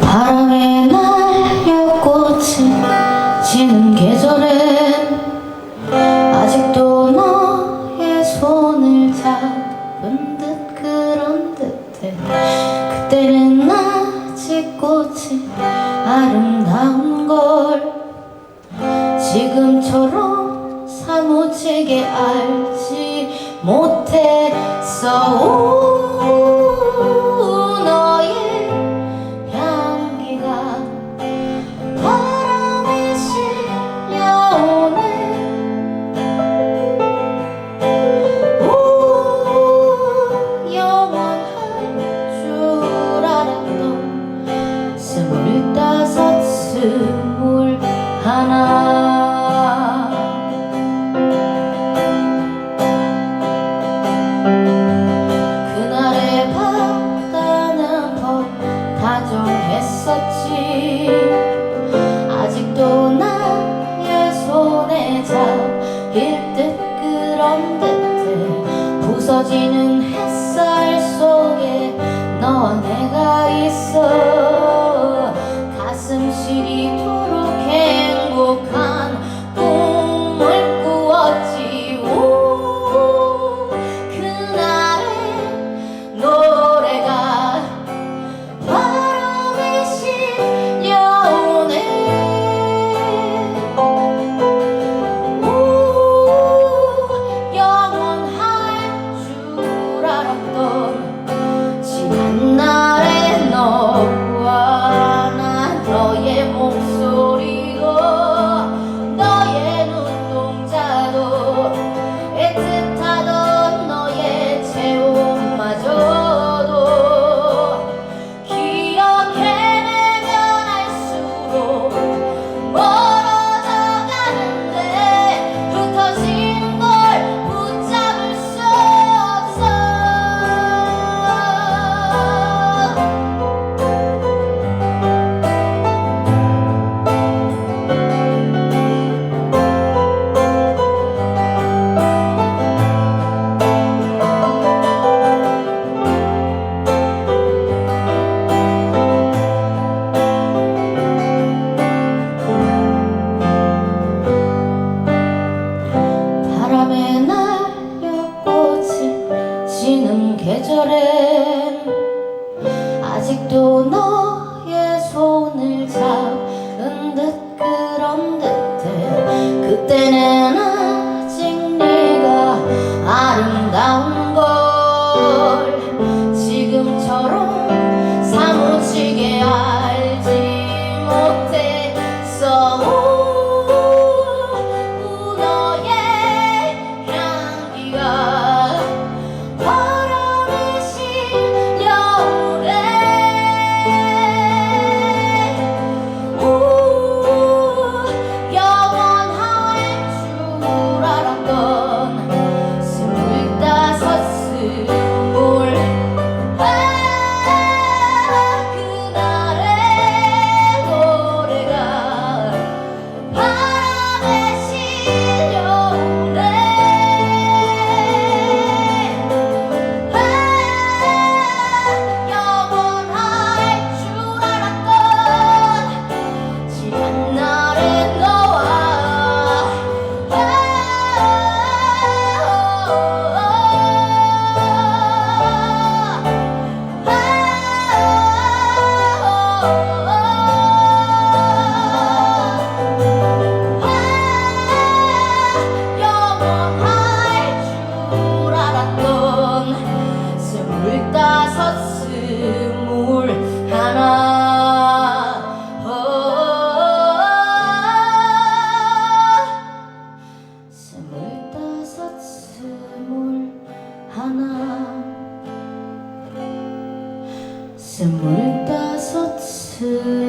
바람에 날려 꽃이 지는 계절엔 아직도 너의 손을 잡은 듯 그런 듯해. 그때는 아직 꽃이 아름다운 걸 지금처럼 사무치게 알지 못했어. 했었지. 아직도 나의 손에 잡힐 듯 그런 듯해. 부서지는 햇살 속에 너 내가 있어. до нас. 스물다섯 살